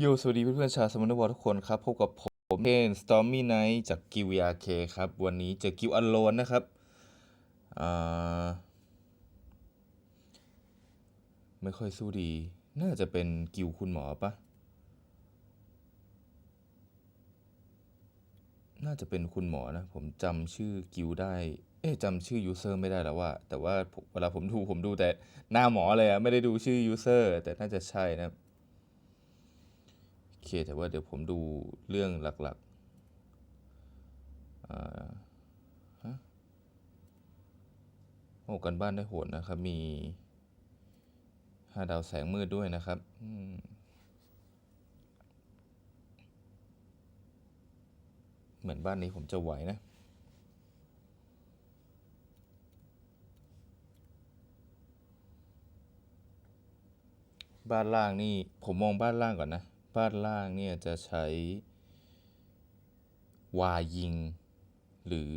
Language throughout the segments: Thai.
โยสวัสดีเพื่อนๆชาวสมอนวอร์ทุกคนครับ พบกับผมเอนสตอร์มี่ไนท์จากกิว VRK ครับ วันนี้เจอกิวอันโลนนะครับ ไม่ค่อยสู้ดี น่าจะเป็นกิวคุณหมอปะน่าจะเป็นคุณหมอนะ ผมจำชื่อกิวได้ เอ๊ะจำชื่อยูเซอร์ไม่ได้แล้วว่า แต่ว่าเวลาผมดูผมดูแต่หน้าหมอเลยอะไม่ได้ดูชื่อยูเซอร์แต่น่าจะใช่นะครับ เค แต่ว่าเดี๋ยวผมดูเรื่องหลักๆอ่าโอ้กันบ้านได้โหดนะครับ มีห้าดาวแสงมืดด้วยนะครับเหมือนบ้านนี้ผมจะไหวนะบ้านล่างนี่ผมมองบ้านล่างก่อนนะ บ้านล่างเนี่ยจะใช้ วายิง หรือ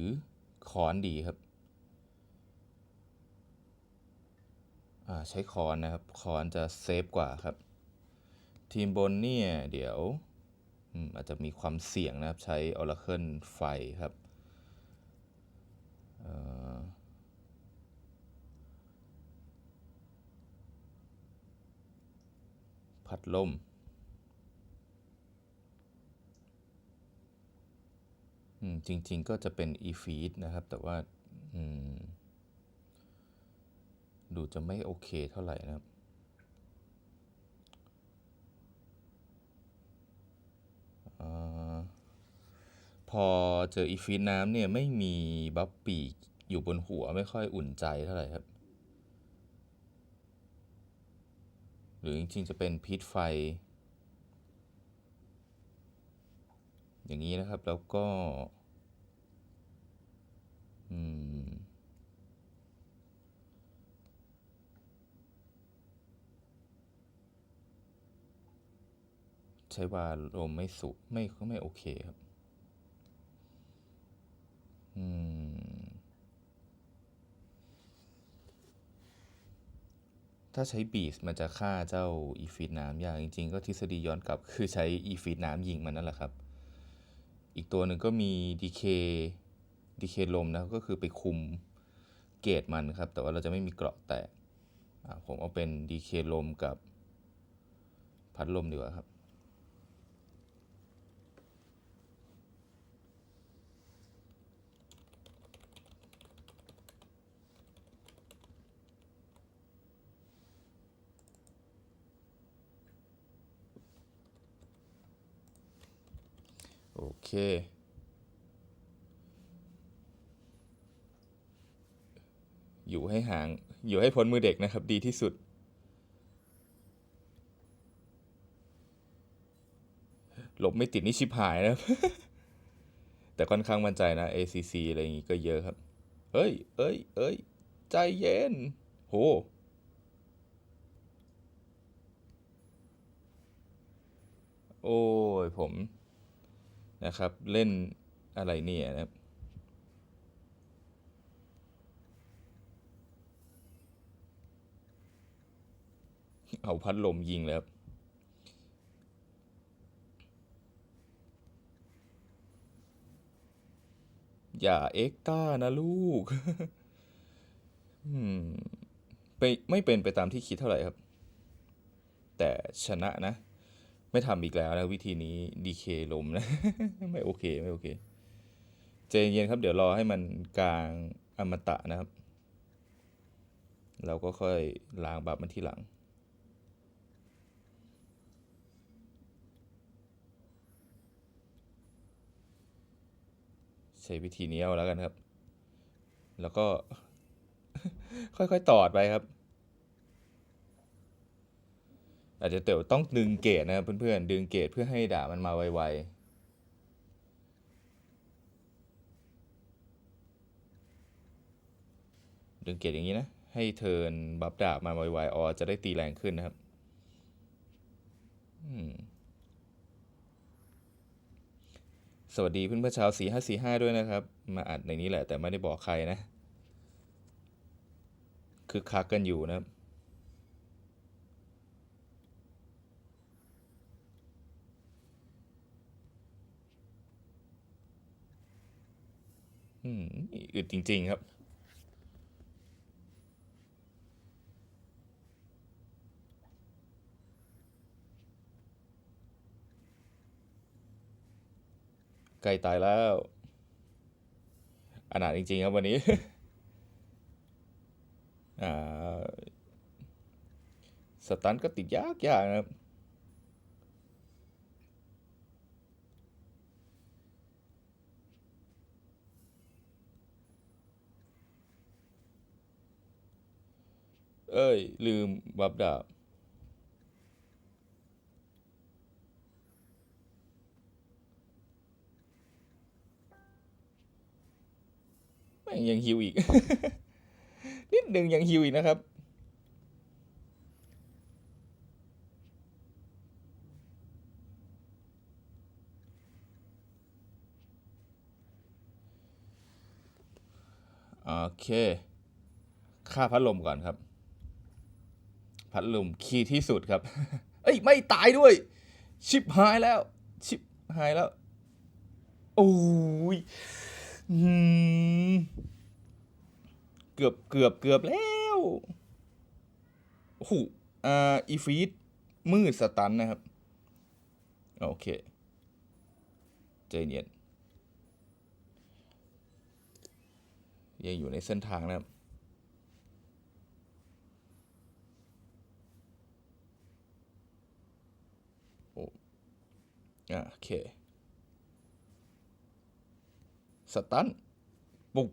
คอนดีครับใช้คอนนะครับคอนจะเซฟกว่าครับ ทีมบนเนี่ยเดี๋ยวอาจจะมีความเสี่ยงนะครับ ใช้ Oracle ไฟครับพัดลม อืม จริง ๆ ก็จะเป็น e-feed นะครับ แต่ว่าดูจะไม่โอเคเท่าไหร่นะครับอ่าพอเจอ e-feed น้ำเนี่ย ไม่มีบัฟปีกอยู่บนหัวไม่ค่อยอุ่นใจเท่าไหร่ครับ หรือจริง ๆ จะเป็นพิษไฟ อย่างนี้นะครับ แล้วก็อืมใช้วาลมไม่สุไม่ไม่โอเคครับ อืม ถ้าใช้บีสมันจะฆ่าเจ้าอีฟีดน้ำยากจริง ๆ ก็ทฤษฎีย้อนกลับคือใช้อีฟีดน้ำยิงมันนั่นแหละครับ อีกตัวหนึ่งก็มีดีเคดีเคลมนะก็คือไปคุมเกตมันครับ แต่ว่าเราจะไม่มีเกราะแตกผมเอาเป็นดีเคลมกับพัดลมดีกว่าครับ เค อยู่ให้ห่าง อยู่ให้พ้นมือเด็กนะครับ ดีที่สุด หลบไม่ติดนี่ชิบหายนะครับ แต่ค่อนข้างมั่นใจนะ ACC อะไรอย่างงี้ก็เยอะครับ เอ้ย เอ้ย เอ้ย ใจเย็น โหโอ้ยผม นะครับเล่นอะไรเนี่ยนะครับเอาพัดลมยิงแล้วครับอย่าเอ็กต้านะลูกไปไม่เป็นไปตามที่คิดเท่าไหร่ครับ แต่ชนะนะ ไม่ทำอีกแล้วนะวิธีนี้ดีเคลมนะ ไม่โอเค ไม่โอเคใจเย็นครับเดี๋ยวรอให้มันกลางอมตะนะครับ เราก็ค่อยล้างบัฟมันทีหลัง ใช้วิธีนี้เอาแล้วกันครับ แล้วก็ค่อยๆตอดไปครับ อาจจะเดี๋ยวต้องดึงเกรดนะครับเพื่อนๆ ดึงเกรดเพื่อให้ด่ามันมาไวๆ ดึงเกรดอย่างนี้นะ ให้เทินบัฟดาบมาไวๆ ออจะได้ตีแรงขึ้นนะครับสวัสดีเพื่อนเพื่อนชาวสี่ห้าสี่ห้าด้วยนะครับ มาอัดในนี้แหละแต่ไม่ได้บอกใครนะ คือคักกันอยู่นะครับ อืดจริง ๆ ครับใกล้ตายแล้วอนาถจริง ๆ ครับวันนี้ สตันก็ติดยากยากนะครับ ลืมบับดาบ แม่งยังฮิวอีก นิดหนึ่งยังฮิวอีกนะครับโอเค ค่าพัดลมก่อนครับ พัดลมคีย์ที่สุดครับ เอ้ย ไม่ตายด้วย ชิบหายแล้ว ชิบหายแล้ว โอ้ยเกือบเกือบเกือบแล้วโอ้โหอ่าอีฟีดมืดสตันนะครับ โอเค ใจเย็นยังอยู่ในเส้นทางนะครับ โอ้อะ โอเคสตันปุก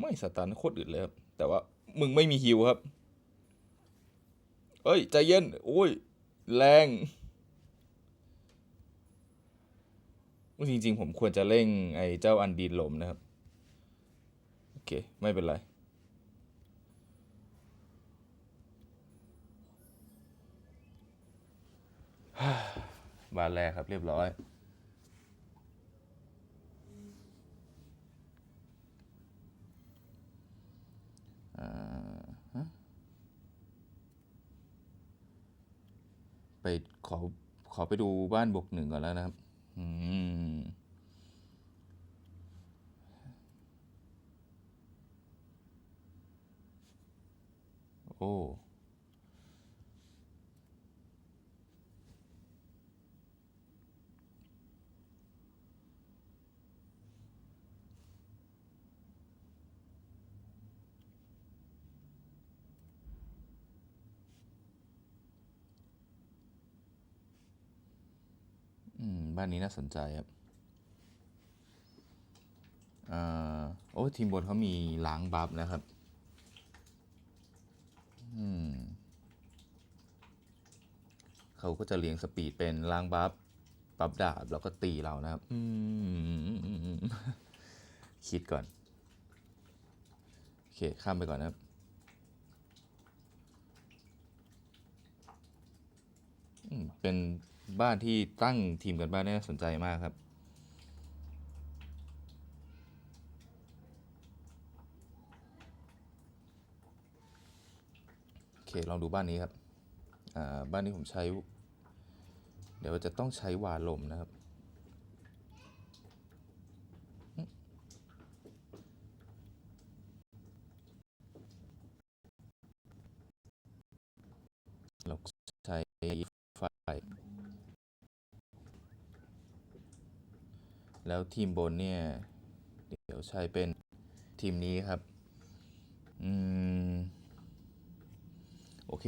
ไม่สตันโคตรอึดเลยครับ แต่ว่ามึงไม่มีฮิวครับ เอ้ย ใจเย็น โอ้ย แรงจริงๆ ผมควรจะเร่งไอ้เจ้าอันดีนหลมนะครับ โอเค ไม่เป็นไร บานแรกครับเรียบร้อยไปขอขอไปดูบ้านบกหนึ่งก่อนแล้วนะครับ อืมโอ้ บ้านนี้น่าสนใจครับอ่าโอ้ทีมบนเขามีล้างบัฟนะครับ อืมเขาก็จะเรียงสปีดเป็นล้างบัฟบัฟดาบแล้วก็ตีเรานะครับ อืมคิดก่อน โอเค ข้ามไปก่อนนะครับอืมเป็น บ้านที่ตั้งทีมกันบ้านน่าสนใจมากครับ โอเค ลองดูบ้านนี้ครับอ่าบ้านนี้ผมใช้ เดี๋ยวจะต้องใช้วาลมนะครับ เราใช้ไฟ แล้วทีมบนเนี่ย เดี๋ยวใช้เป็นทีมนี้ครับ อืม โอเค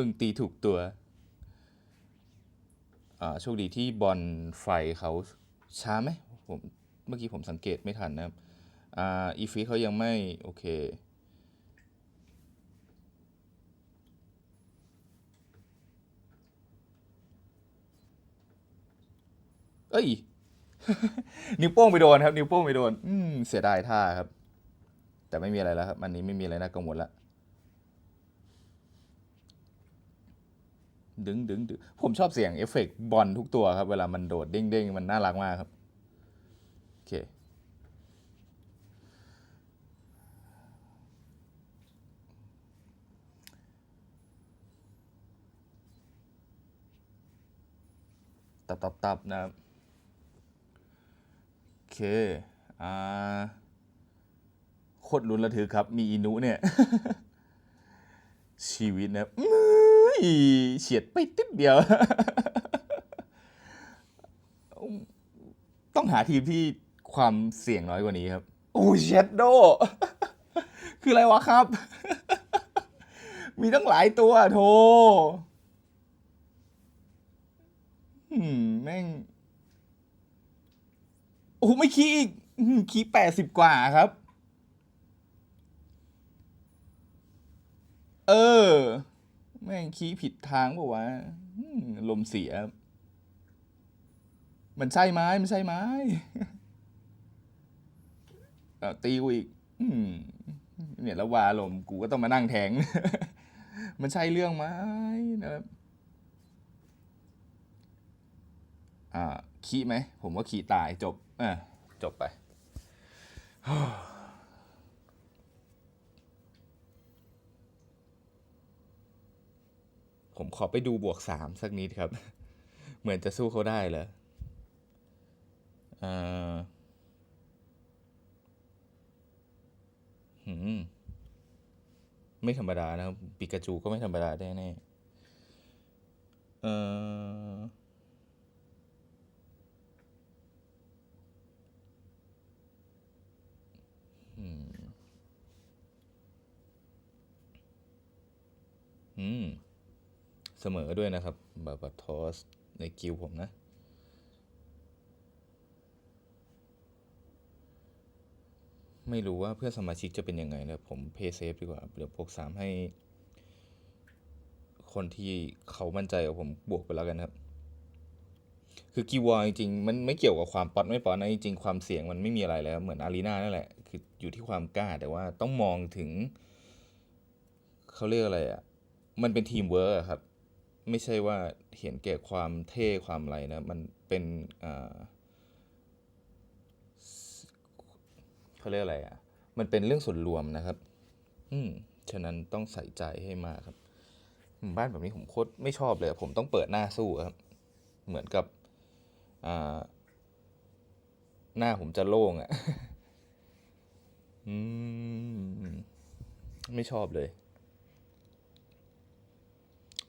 มึงตีถูกตัวโชคดีที่บอลไฟเขาช้าไหมผมเมื่อกี้ผมสังเกตไม่ทันนะครับอีฟีเขายังไม่โอเคเอ้ย นิ้วโป้งไปโดนครับ นิ้วโป้งไปโดน อืม เสียดายท่าครับ แต่ไม่มีอะไรแล้วครับ อันนี้ไม่มีอะไรน่ากังวลละ ดึงดึงดึงผมชอบเสียงเอฟเฟกต์บอลทุกตัวครับ เวลามันโดดเด้งเด้งมันน่ารักมากครับ โอเค ตับตับตับนะครับโอเค อ่าโคตรลุ้นระทึกครับ มีอินุเนี่ย ชีวิตนะ เฉียดไปติดเดียว ต้องหาทีมที่ความเสี่ยงน้อยกว่านี้ครับโอ้เชดโด คืออะไรวะครับ มีตั้งหลายตัวโทอืมแม่ง โอ้โหไม่คีอีกอื้อหือคีแปดสิบกว่าครับ เออแม่งคีผิดทางปะวะอืมลมเสีย มันใช่ไหมมันใช่ไหมตีกูอีกอเนี่ยแล้ววาลมกูก็ต้องมานั่งแทง มันใช่เรื่องไหมนะครับอ่าคีไหม ผมว่าคีตายจบอ่าจบไป ผมขอไปดูบวกสามสักนิดครับ เหมือนจะสู้เขาได้เหรออ่าหืมไม่ธรรมดานะครับปิกาจูก็ไม่ธรรมดาแน่เอออืมอืม เสมอด้วยนะครับบาบาทอสในกิลผมนะ ไม่รู้ว่าเพื่อนสมาชิกจะเป็นยังไงนะผมเพย์เซฟดีกว่า เดี๋ยวพวกสามให้ คนที่เขามั่นใจกับผมบวกไปแล้วกันครับ คือกีวอจริงๆ มันไม่เกี่ยวกับความป๊อตไม่ป๊อตนะจริงๆ ความเสี่ยงมันไม่มีอะไรแล้ว เหมือนอารีนานั่นแหละ คืออยู่ที่ความกล้าแต่ว่าต้องมองถึง เขาเรียกอะไรอะ มันเป็นทีมเวิร์กครับ ไม่ใช่ว่าเห็นแก่ความเท่ความอะไรนะ มันเป็นเขาเรียกอะไรอะ มันเป็นเรื่องส่วนรวมนะครับ อืม ฉะนั้นต้องใส่ใจให้มากครับ บ้านแบบนี้ผมโคตรไม่ชอบเลย ผมต้องเปิดหน้าสู้ครับ เหมือนกับ อ่า หน้าผมจะโล่งอะ่ะ อืม ไม่ชอบเลย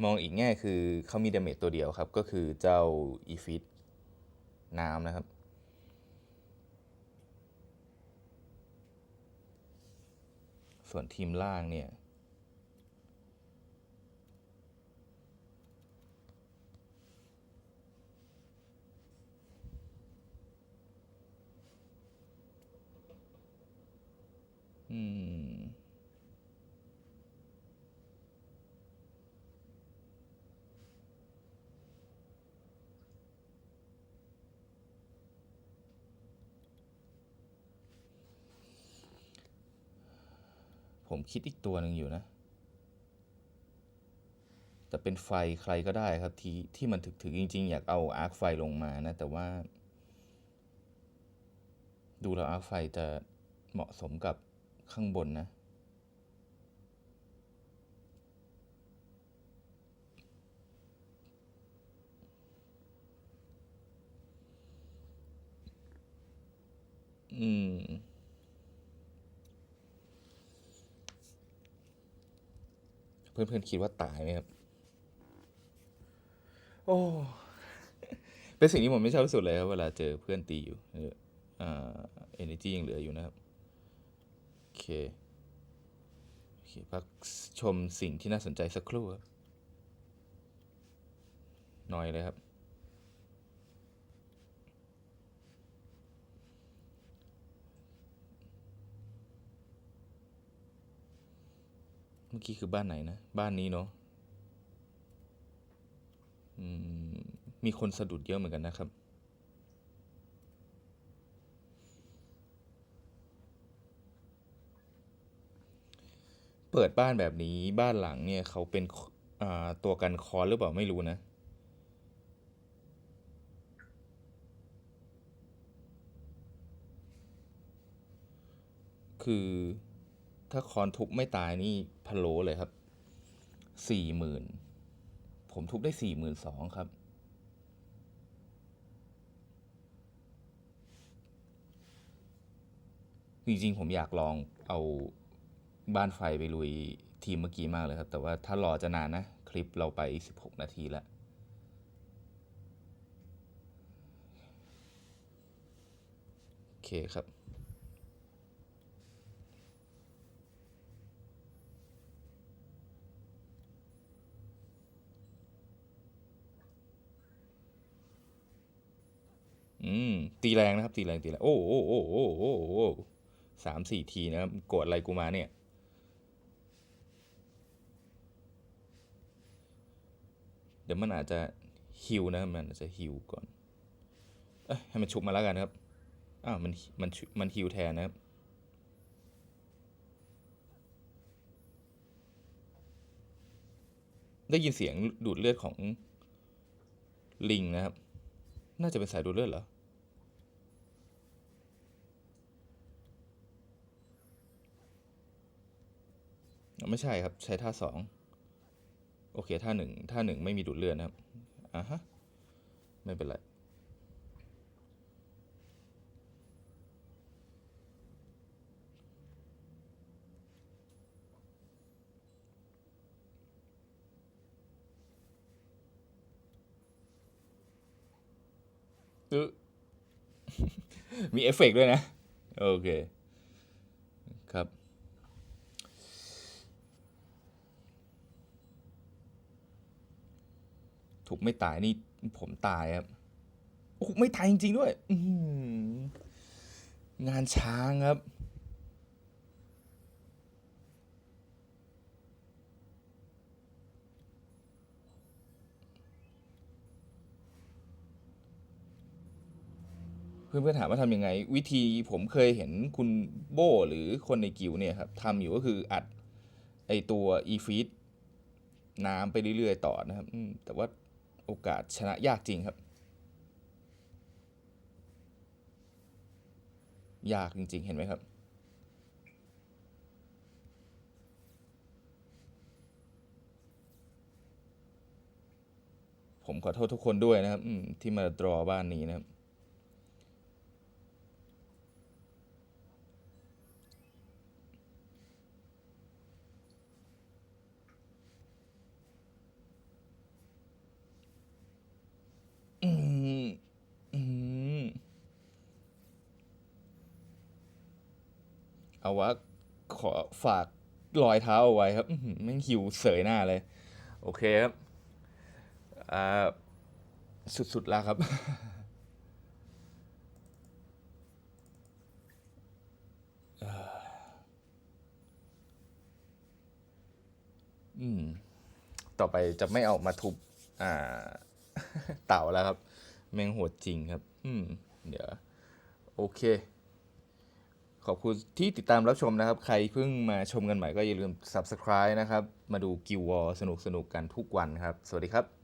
มองอีกแง่คือเขามีดาเมจตัวเดียวครับ ก็คือเจ้าอีฟิตน้ำนะครับ ส่วนทีมล่างเนี่ย อืม ผมคิดอีกตัวหนึ่งอยู่นะ แต่เป็นไฟใครก็ได้ครับที่ที่มันถึกถึงจริง ๆ อยากเอาอาร์คไฟลงมานะ แต่ว่า ดูแล้วอาร์คไฟจะเหมาะสมกับข้างบนนะ อืม เพื่อนๆคิดว่าตายไหมครับ โอ้ เป็นสิ่งที่ผมไม่ชอบที่สุดเลยครับเวลาเจอเพื่อนตีอยู่เอออ่า energy ยังเหลืออยู่นะครับ โอเค โอเค พักชมสิ่งที่น่าสนใจสักครู่ครับหน่อยเลยครับ เมื่อกี้คือบ้านไหนนะ บ้านนี้เนาะมีคนสะดุดเยอะเหมือนกันนะครับ เปิดบ้านแบบนี้บ้านหลังเนี่ยเขาเป็นตัวกันคอนหรือเปล่าไม่รู้นะคือ ถ้าคอนทุบไม่ตายนี่พะโลเลยครับสี่หมื่นผมทุบได้สี่หมื่นสองครับ จริงๆ ผมอยากลองเอาบ้านไฟไปลุยทีมเมื่อกี้มากเลยครับ แต่ว่าถ้ารอจะนานนะ คลิปเราไป 16 นาทีแล้วโอเคครับ อืมตีแรงนะครับ ตีแรงตีแรงโอ้โอ้โอ้โอ้โอ้โอ้สามสี่ทีนะครับโกรธอะไรกูมาเนี่ย เดี๋ยวมันอาจจะฮิวนะมันอาจจะฮิวก่อน เอ้ยให้มันชุบมาแล้วกันครับอ้าวมันมันมันฮิวแทนนะครับได้ยินเสียงดูดเลือดของลิงนะครับ น่าจะเป็นสายดูดเลือดเหรอ ไม่ใช่ครับใช้ท่าสองโอเคท่าหนึ่งท่าหนึ่งไม่มีดูดเลือดนะครับอ่าฮะไม่เป็นไรมีเอฟเฟกด้วยนะ โอเค ครับ ถูกไม่ตายนี่ผมตายครับโอ้ไม่ตายจริงๆด้วยงานช้างครับเพื่อนๆถามว่าทำยังไง วิธีผมเคยเห็นคุณโบหรือคนในกิวเนี่ยครับทำอยู่ก็คืออัดไอตัว e f e e d น้ำไปเรื่อยๆ ต่อนะครับแต่ว่า โอกาสชนะยากจริงครับ ยากจริง ๆ เห็นไหมครับผมขอโทษทุกคนด้วยนะครับที่มาดรอบ้านนี้นะครับ อืมอืมเอาวะ ขอฝากรอยเท้าเอาไว้ครับแม่งหิวเสยหน้าเลย โอเคครับอ่าสุดๆแล้วครับ อืม ต่อไปจะไม่เอามาทุบ อ่า เต่าแล้วครับ แม่งโหดจริงครับ อืม เดี๋ยว โอเค ขอบคุณที่ติดตามรับชมนะครับ ใครเพิ่งมาชมกันใหม่ก็อย่าลืม Subscribe นะครับ มาดูกิววอสนุกสนุกๆกันทุกวันครับ สวัสดีครับ